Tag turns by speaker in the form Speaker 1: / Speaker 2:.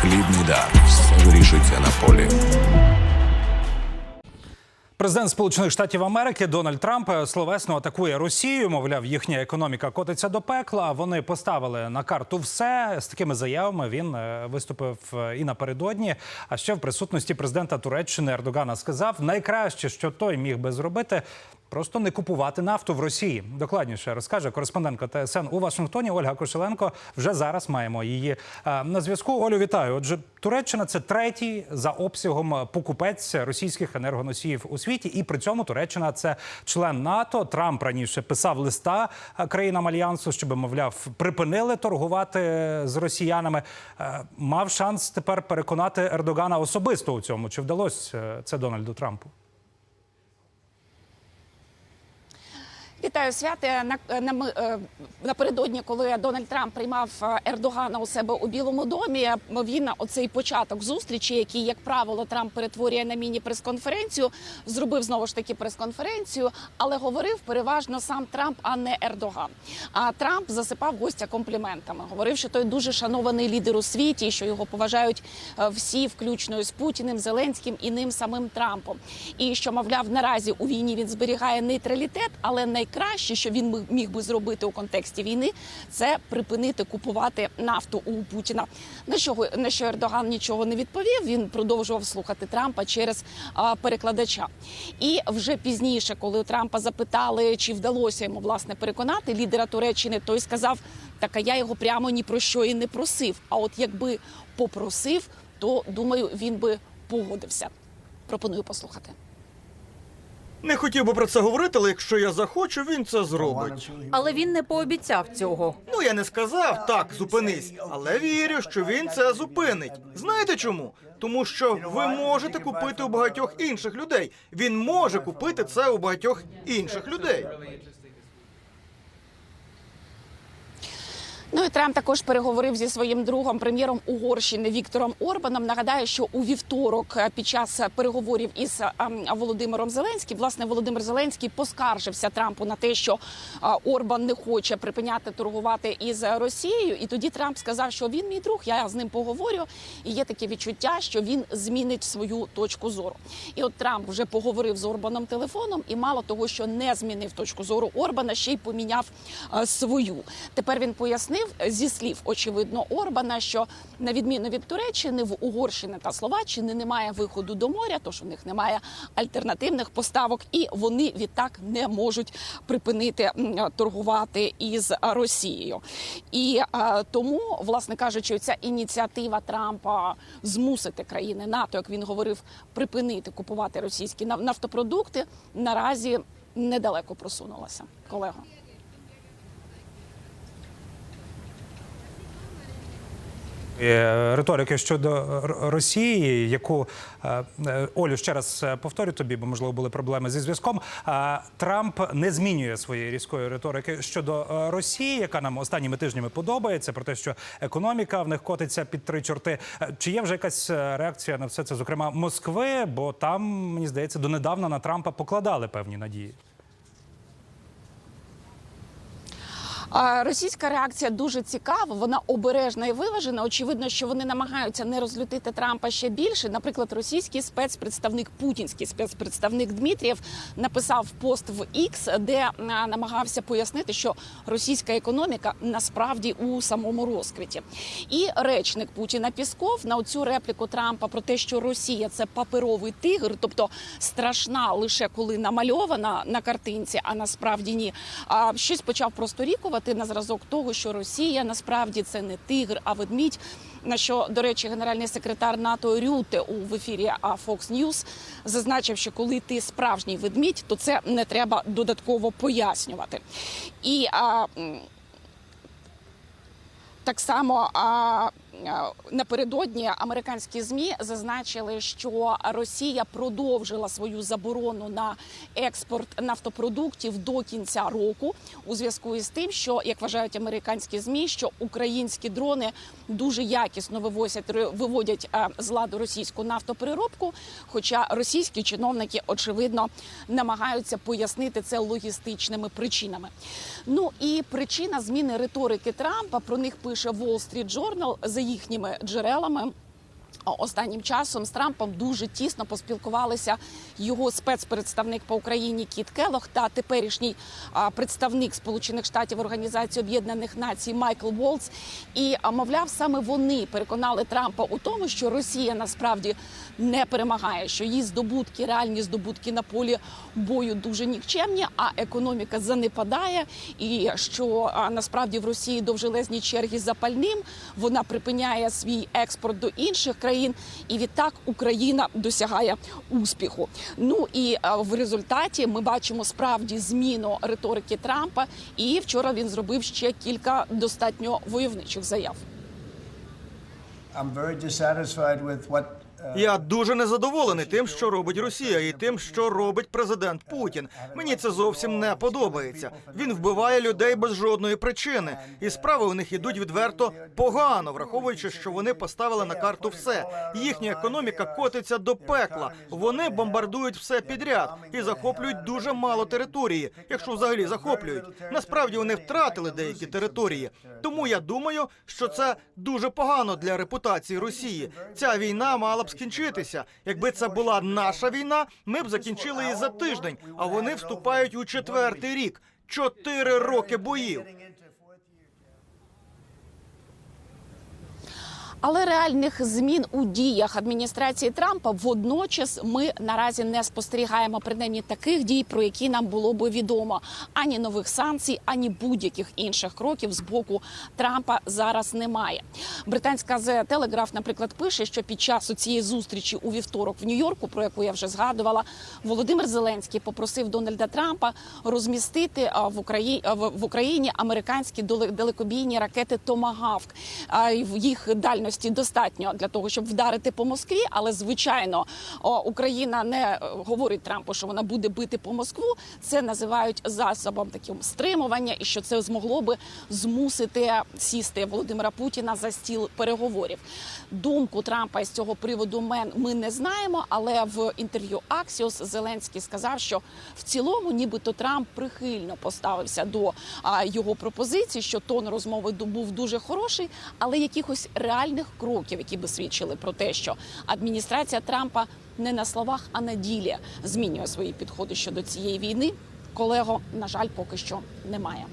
Speaker 1: Хлібний дар. Вирішується на полі.
Speaker 2: Президент Сполучених Штатів Америки Дональд Трамп словесно атакує Росію. Мовляв, їхня економіка котиться до пекла. Вони поставили на карту все з такими заявами. Він е, виступив е, і напередодні. А ще в присутності президента Туреччини Ердогана сказав: найкраще, що той міг би зробити. Просто не купувати нафту в Росії. Докладніше розкаже кореспондентка ТСН у Вашингтоні Ольга Кошеленко. Вже зараз маємо її е, на зв'язку. Олю, вітаю. Отже, Туреччина це третій за обсягом покупець російських енергоносіїв у світі, і при цьому Туреччина це член НАТО. Трамп раніше писав листа е, країнам альянсу, щоб мовляв припинили торгувати з росіянами. Е, Мав шанс тепер переконати Ердогана особисто у цьому. Чи вдалося е, це Дональду Трампу?
Speaker 3: Вітаю святе на, на е, напередодні, коли Дональд Трамп приймав е, Ердогана у себе у Білому домі. Він оцей початок зустрічі, який, як правило, Трамп перетворює на міні-прес-конференцію, зробив знову ж таки прес-конференцію, але говорив переважно сам Трамп, а не Ердоган. А Трамп засипав гостя компліментами. Говорив, що той дуже шанований лідер у світі, що його поважають е, всі, включно з Путіним, Зеленським і ним самим Трампом. І що, мовляв, наразі у війні він зберігає нейтралітет, але найкраще, що він міг би зробити у контексті війни, це припинити купувати нафту у Путіна. На що на що Ердоган нічого не відповів. Він продовжував слухати Трампа через а, перекладача. І вже пізніше, коли у Трампа запитали, чи вдалося йому власне переконати лідера Туреччини, той сказав: так а я його прямо ні про що і не просив. А от якби попросив, то думаю, він би погодився. Пропоную послухати.
Speaker 4: Не хотів би про це говорити, але якщо я захочу, він це зробить.
Speaker 5: Але він не пообіцяв цього.
Speaker 4: Ну я не сказав так, зупинись, але вірю, що він це зупинить. Знаєте чому? Тому що ви можете купити у багатьох інших людей. Він може купити це у багатьох інших людей.
Speaker 3: Ну і Трамп також переговорив зі своїм другом, прем'єром Угорщини Віктором Орбаном. Нагадаю, що у вівторок е, під час переговорів із е, ем, Володимиром Зеленським, власне, Володимир Зеленський поскаржився Трампу на те, що е, Орбан не хоче припиняти торгувати із Росією. І тоді Трамп сказав, що він мій друг, я з ним поговорю. І є таке відчуття, що він змінить свою точку зору. І от Трамп вже поговорив з Орбаном телефоном, і мало того, що не змінив точку зору Орбана, ще й поміняв свою. Тепер він пояснив зі слів, очевидно, Орбана, що на відміну від Туреччини в Угорщини та Словаччини немає виходу до моря, тож у них немає альтернативних поставок, і вони відтак не можуть припинити торгувати із Росією. І е, тому, власне кажучи, ця ініціатива Трампа змусити країни НАТО, як він говорив, припинити купувати російські нафтопродукти наразі недалеко просунулася, колего.
Speaker 2: Риторики щодо Росії, яку е, е, Олю ще раз е, повторю тобі, бо можливо були проблеми зі зв'язком. Е, Трамп не змінює своєї різкої риторики щодо е, Росії, яка нам останніми тижнями подобається, про те, що економіка в них котиться під три чорти. Е, Чи є вже якась е, реакція на все це, зокрема Москви? Бо там мені здається, донедавна на Трампа покладали певні надії.
Speaker 3: А Російська реакція дуже цікава, вона обережна і виважена. Очевидно, що вони намагаються не розлютити Трампа ще більше. Наприклад, російський спецпредставник, путінський спецпредставник Дмитрієв написав пост в X, де намагався пояснити, що російська економіка насправді у самому розквіті. І речник Путіна Пісков на цю репліку Трампа про те, що Росія це паперовий тигр, тобто страшна лише коли намальована на картинці, а насправді ні. Щось почав просторікувати на зразок того, що Росія насправді це не тигр, а ведмідь. На що, до речі, генеральний секретар НАТО Рюте у в ефірі Fox News зазначив, що коли ти справжній ведмідь, то це не треба додатково пояснювати. І а, так само а, напередодні американські змі зазначили, що Росія продовжила свою заборону на експорт нафтопродуктів до кінця року у зв'язку із тим, що як вважають американські змі, що українські дрони дуже якісно вивозять виводять з ладу російську нафтопереробку. Хоча російські чиновники очевидно намагаються пояснити це логістичними причинами. Ну і причина зміни риторики Трампа про них пише Wall Street Journal за їхніми джерелами. Останнім часом з Трампом дуже тісно поспілкувалися його спецпредставник по Україні Кіт Келох та теперішній представник Сполучених Штатів Організації Об'єднаних Націй Майкл Волц. І мовляв, саме вони переконали Трампа у тому, що Росія насправді не перемагає, що її здобутки, реальні здобутки на полі бою дуже нікчемні, а економіка занепадає, і що насправді в Росії довжелезні черги за пальним. Вона припиняє свій експорт до інших країн, і відтак Україна досягає успіху. Ну і в результаті ми бачимо справді зміну риторики Трампа. І вчора він зробив ще кілька достатньо войовничих заяв.
Speaker 6: I'm very dissatisfied with what
Speaker 4: Я дуже незадоволений тим, що робить Росія, і тим, що робить президент Путін. Мені це зовсім не подобається. Він вбиває людей без жодної причини, і справи у них ідуть відверто погано, враховуючи, що вони поставили на карту все. Їхня економіка котиться до пекла. Вони бомбардують все підряд і захоплюють дуже мало території, якщо взагалі захоплюють. Насправді вони втратили деякі території. Тому я думаю, що це дуже погано для репутації Росії. Ця війна мала б скінчитися. Якби це була наша війна, ми б закінчили її за тиждень. А вони вступають у четвертий рік. Чотири роки боїв.
Speaker 3: Але реальних змін у діях адміністрації Трампа водночас ми наразі не спостерігаємо принаймні таких дій, про які нам було би відомо. Ані нових санкцій, ані будь-яких інших кроків з боку Трампа зараз немає. Британська The Telegraph, наприклад, пише, що під час цієї зустрічі у вівторок в Нью-Йорку, про яку я вже згадувала, Володимир Зеленський попросив Дональда Трампа розмістити в Україні в Україні американські далекобійні ракети Томагавк. А, і їх достатньо для того, щоб вдарити по Москві. Але звичайно, Україна не е, говорить Трампу, що вона буде бити по Москву. Це називають засобом таким стримування, і що це змогло би змусити сісти Володимира Путіна за стіл переговорів. Думку Трампа з цього приводу ми не знаємо, але в інтерв'ю Axios Зеленський сказав, що в цілому, нібито Трамп прихильно поставився до його пропозицій, що тон розмови був дуже хороший, але якихось реальних кроків, які би свідчили про те, що адміністрація Трампа не на словах, а на ділі змінює свої підходи щодо цієї війни. Колего, на жаль, поки що немає.